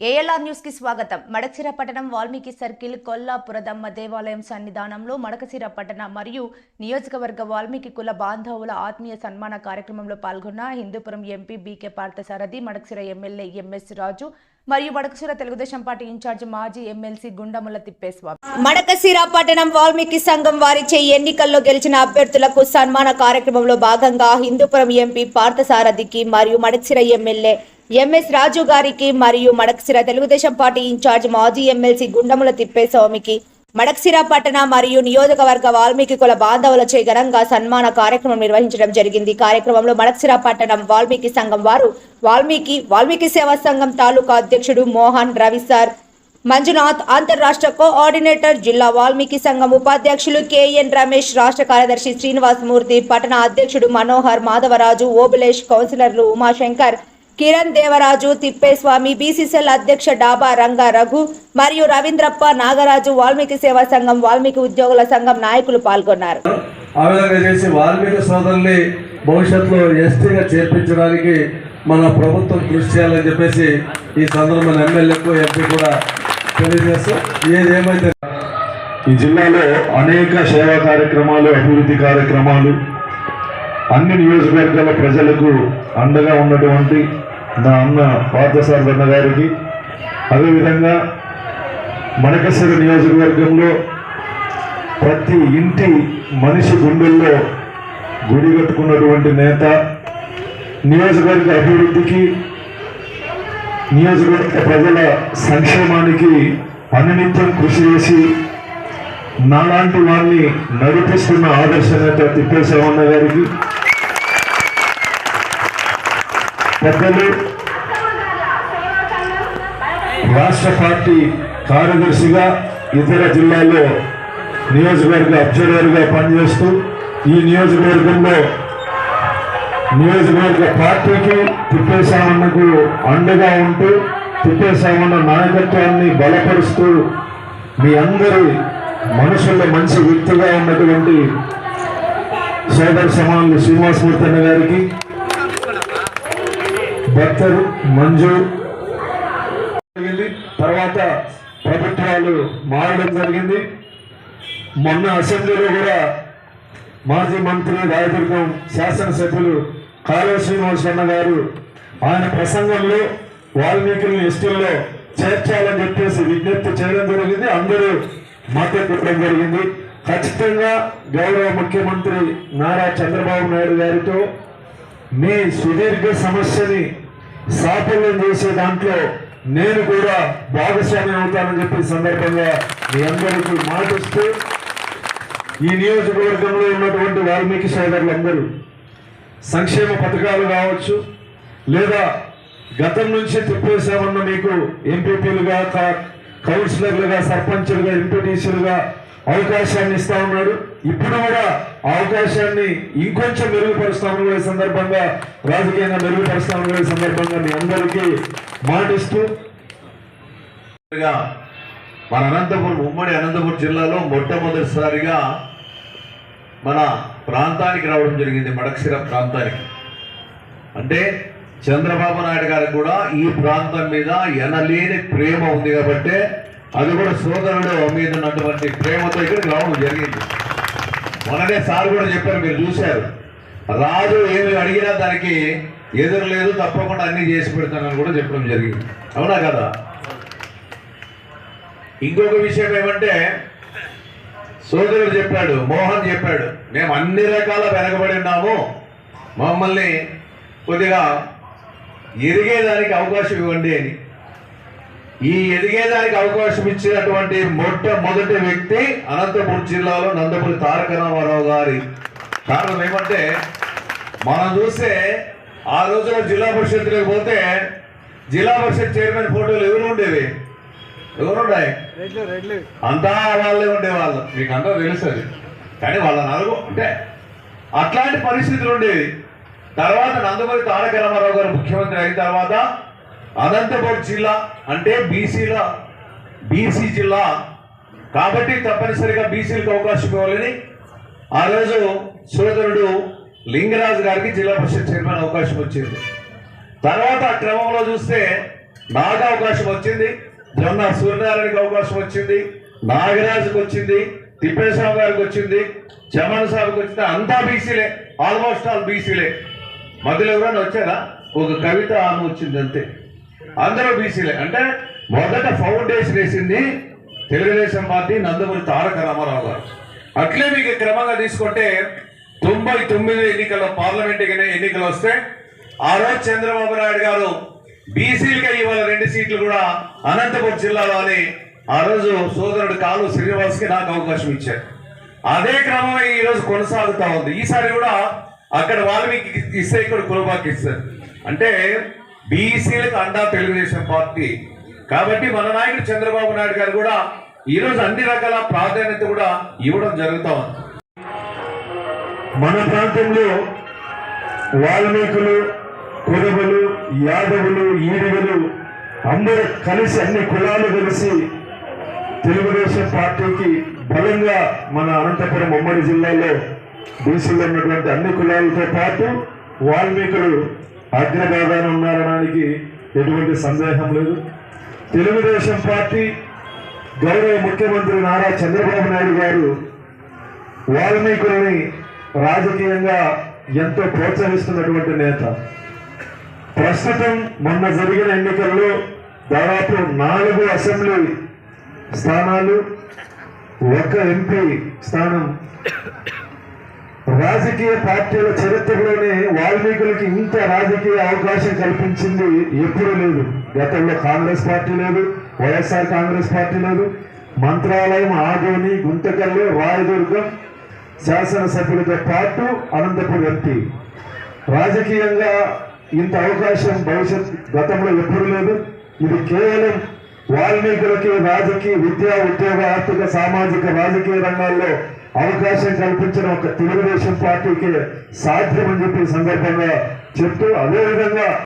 ALR న్యూస్కి స్వాగతం. మడకసిర పట్టణం వాల్మీకి సర్కిల్ కొల్లాపురదమ్మ దేవాలయం సన్నిధానంలో మడకసిర పట్టణ మరియు నియోజకవర్గ వాల్మీకి కుల బాంధవుల ఆత్మీయ సన్మాన కార్యక్రమంలో పాల్గొన్న Hindupur MP BK Parthasarathi Madakasira MLA MS Raju మరియు మడకసిర తెలుగుదేశం పార్టీ ఇన్ఛార్జ్ మాజీ ఎమ్మెల్సీ గుండముల తిప్పేస్వామి మడకసిర పట్టణం వాల్మీకి సంఘం వారిచే ఎన్నికల్లో గెలిచిన అభ్యర్థులకు సన్మాన కార్యక్రమంలో భాగంగా హిందూపురం ఎంపీ పార్థసారథికి మరియు మడకసిర ఎమ్మెల్యే ఎంఎస్ రాజు గారికి మరియు Madakasira Telugu Desam party in charge మాజీ ఎమ్మెల్సీ గుండముల తిప్పేస్వామికి మడక్సిర పట్టణ మరియు నియోజకవర్గ వాల్మీకి కుల బాంధవులచే ఘనంగా సన్మాన కార్యక్రమం నిర్వహించడం జరిగింది. కార్యక్రమంలో మడక్సిర పట్టణం వాల్మీకి సంఘం వారు వాల్మీకి వాల్మీకి సేవా సంఘం తాలూకా అధ్యక్షుడు మోహన్ రవి సార్ మంజునాథ్ అంతర్రాష్ట్ర కోఆర్డినేటర్ జిల్లా వాల్మీకి సంఘం ఉపాధ్యక్షులు కెఎన్ రమేష్ రాష్ట్ర కార్యదర్శి శ్రీనివాస్మూర్తి పట్టణ అధ్యక్షుడు మనోహర్ మాధవరాజు ఓబులేష్ కౌన్సిలర్లు ఉమాశంకర్ కిరణ్ దేవరాజు తిప్పేస్వామి బీసీసీఎల్ అధ్యక్ష డాబా రంగా రఘు మరియు రవీంద్రప్ప నాగరాజు వాల్మీకి సేవా సంఘం వాల్మీకి ఉద్యోగుల సంఘం నాయకులు పాల్గొన్నారు. చేసి వాల్మీకి సోదరుల్ని భవిష్యత్తులో ఎస్టీగా చేర్పించడానికి మన ప్రభుత్వం కృషి చేయాలని చెప్పేసి ఈ సందర్భంలో ఎమ్మెల్యేకు ఎంపీ కూడా తెలియజేస్తూ ఏదేమైతే ఈ జిల్లాలో అనేక సేవా కార్యక్రమాలు అభివృద్ధి కార్యక్రమాలు అన్ని నియోజకవర్గాల ప్రజలకు అండగా ఉన్నటువంటి నా అన్న పార్థసారథి అన్న గారికి. అదేవిధంగా మనకసిర నియోజకవర్గంలో ప్రతి ఇంటి మనిషి గుండెల్లో గుడి కట్టుకున్నటువంటి నేత నియోజకవర్గ అభివృద్ధికి నియోజకవర్గ ప్రజల సంక్షేమానికి అనునిత్యం కృషి చేసి నాలాంటి వారిని నడిపిస్తున్న ఆదర్శ నేత తిప్పేశ్వరమన్న గారికి. పెద్దలు రాష్ట్ర పార్టీ కార్యదర్శిగా ఇతర జిల్లాల్లో నియోజకవర్గ అబ్జర్వర్గా పనిచేస్తూ ఈ నియోజకవర్గంలో నియోజకవర్గ పార్టీకి తిప్పేశామన్నకు అండగా ఉంటూ తిప్పేసామన్న నాయకత్వాన్ని బలపరుస్తూ మీ అందరి మనుషుల్లో మంచి వ్యక్తిగా ఉన్నటువంటి సోదర సమానులు శ్రీనివాసమూర్తి అన్న గారికి భక్తరు మంజు జరిగింది తర్వాత ప్రభుత్వాలు మారడం జరిగింది. మొన్న అసెంబ్లీలో కూడా మాజీ మంత్రి రాయదుర్గం శాసనసభ్యులు కాలువ శ్రీనివాస్ అన్న గారు ఆయన ప్రసంగంలో వాల్మీకులను ఎస్టీల్లో చేర్చాలని చెప్పేసి విజ్ఞప్తి చేయడం జరిగింది. అందరూ మద్దతు ఇవ్వడం జరిగింది. ఖచ్చితంగా గౌరవ ముఖ్యమంత్రి నారా చంద్రబాబు నాయుడు గారితో మీ సుదీర్ఘ సమస్యని సాఫల్యం చేసే దాంట్లో నేను కూడా భాగస్వామ్యం అవుతానని చెప్పి సందర్భంగా మీ అందరికీ మాటిస్తూ ఈ నియోజకవర్గంలో ఉన్నటువంటి వాల్మీకి సోదరులందరూ సంక్షేమ పథకాలు కావచ్చు లేదా గతం నుంచి తిప్పేశామన్న మీకు ఎంపీపీలుగా కౌన్సిలర్లుగా సర్పంచులుగా ఎంపీటీసీలుగా అవకాశాన్ని ఇస్తా ఉన్నాడు. ఇప్పుడు కూడా అవకాశాన్ని ఇంకొంచెం మెరుగుపరుస్తామని కూడా సందర్భంగా రాజకీయంగా మెరుగుపరుస్తామని కూడా సందర్భంగా మీ అందరికీ మాటిస్తూ. మన అనంతపురం ఉమ్మడి అనంతపురం జిల్లాలో మొట్టమొదటిసారిగా మన ప్రాంతానికి రావడం జరిగింది మడక్సిర ప్రాంతానికి. అంటే చంద్రబాబు నాయుడు గారికి కూడా ఈ ప్రాంతం మీద ఎనలేని ప్రేమ ఉంది కాబట్టి అది కూడా సోదరుడు మీద ఉన్నటువంటి ప్రేమతో ఇక్కడికి రావడం జరిగింది. మొన్ననే సార్ కూడా చెప్పారు మీరు చూశారు. రాజు ఏమి అడిగినా దానికి ఎదురు లేదు తప్పకుండా అన్ని చేసి పెడతానని కూడా చెప్పడం జరిగింది. అవునా కదా? ఇంకొక విషయం ఏమంటే సోదరుడు చెప్పాడు మోహన్ చెప్పాడు మేము అన్ని రకాల వెనకబడి ఉన్నాము. మమ్మల్ని కొద్దిగా ఎరిగేదానికి అవకాశం ఇవ్వండి అని. ఈ ఎదిగేదానికి అవకాశం ఇచ్చినటువంటి మొట్టమొదటి వ్యక్తి అనంతపురం జిల్లాలో నందమూరి తారక రామారావు గారి. కారణం ఏమంటే మనం చూస్తే ఆ రోజున జిల్లా పరిషత్లోకి పోతే జిల్లా పరిషత్ చైర్మన్ ఫోటోలు ఎవరు ఉండేవి? ఎవరున్నాయి అంతా వాళ్ళే ఉండేవాళ్ళు. మీకు అంతా తెలుసు అది. కానీ వాళ్ళ నలుగు అంటే అట్లాంటి పరిస్థితులు ఉండేవి. తర్వాత నందమూరి తారక రామారావు గారు ముఖ్యమంత్రి అయిన తర్వాత అనంతపురం జిల్లా అంటే బీసీల బీసీ జిల్లా. కాబట్టి తప్పనిసరిగా బీసీలకు అవకాశం ఇవ్వాలని ఆ రోజు సోదరుడు లింగరాజు గారికి జిల్లా పరిషత్ చైర్మన్ అవకాశం వచ్చింది. తర్వాత క్రమంలో చూస్తే నాకు అవకాశం వచ్చింది. జొన్న సూర్యనారాయణకి అవకాశం వచ్చింది. నాగరాజుకి వచ్చింది. తిప్పేశ్వరరావు గారికి వచ్చింది. చమన్ సాగుకి వచ్చింది. అంతా బీసీలే. Almost all బీసీలే. మధ్యలో ఎవరైనా వచ్చారా? ఒక కవిత ఆమె వచ్చింది అంతే. అందరూ బీసీలే అంటే మొదట ఫౌండేషన్ వేసింది తెలుగుదేశం పార్టీ నందమూరి తారక రామారావు గారు. అట్లే మీకు క్రమంగా తీసుకుంటే తొంభై తొమ్మిది ఎన్నికల్లో పార్లమెంట్ ఎన్నికలు వస్తే ఆ రోజు చంద్రబాబు నాయుడు గారు బీసీలుగా ఇవాళ రెండు సీట్లు కూడా అనంతపురం జిల్లాలో అని ఆ రోజు సోదరుడు కాలు శ్రీనివాస్కి నాకు అవకాశం ఇచ్చారు. అదే క్రమం ఈ రోజు కొనసాగుతా ఉంది. ఈసారి కూడా అక్కడ వాల్మీకి ఇస్తే ఇక్కడ కులబాకి ఇస్తారు. అంటే బీసీలకు అండా తెలుగుదేశం పార్టీ. కాబట్టి మన నాయకుడు చంద్రబాబు నాయుడు గారు కూడా ఈ రోజు అన్ని రకాల ప్రాధాన్యత కూడా ఇవ్వడం జరుగుతా ఉంది. మన ప్రాంతంలో వాల్మీకులు కురవులు యాదవులు ఈడిగలు అందరూ కలిసి అన్ని కులాలు కలిసి తెలుగుదేశం పార్టీకి బలంగా మన అనంతపురం ఉమ్మడి జిల్లాలో బీసీలో ఉన్నటువంటి అన్ని కులాలతో పాటు వాల్మీకులు అగ్రభాగాన ఉన్నారనడానికి ఎటువంటి సందేహం లేదు. తెలుగుదేశం పార్టీ గౌరవ ముఖ్యమంత్రి నారా చంద్రబాబు నాయుడు గారు వాల్మీకుల్ని రాజకీయంగా ఎంతో ప్రోత్సహిస్తున్నటువంటి నేత. ప్రస్తుతం మొన్న జరిగిన ఎన్నికల్లో దాదాపు నాలుగు అసెంబ్లీ స్థానాలు ఒక ఎంపీ స్థానం రాజకీయ పార్టీల చరిత్రలోనే వాల్మీకులకి ఇంత రాజకీయ అవకాశం కల్పించింది ఎప్పుడూ లేదు. గతంలో కాంగ్రెస్ పార్టీ లేదు వైఎస్ఆర్ కాంగ్రెస్ పార్టీ లేదు. మంత్రాలయం ఆదోని గుంతకల్లు రాయదుర్గం శాసనసభ్యులతో పాటు అనంతపురం ఎంపీ. రాజకీయంగా ఇంత అవకాశం భవిష్యత్ గతంలో ఎప్పుడు లేదు. ఇది కేవలం వాల్మీకులకి రాజకీయ విద్యా ఉద్యోగ ఆర్థిక సామాజిక రాజకీయ రంగాల్లో అవకాశం కల్పించిన ఒక తెలుగుదేశం పార్టీకి సాధ్యమని చెప్పి సందర్భంగా చెప్తూ అదేవిధంగా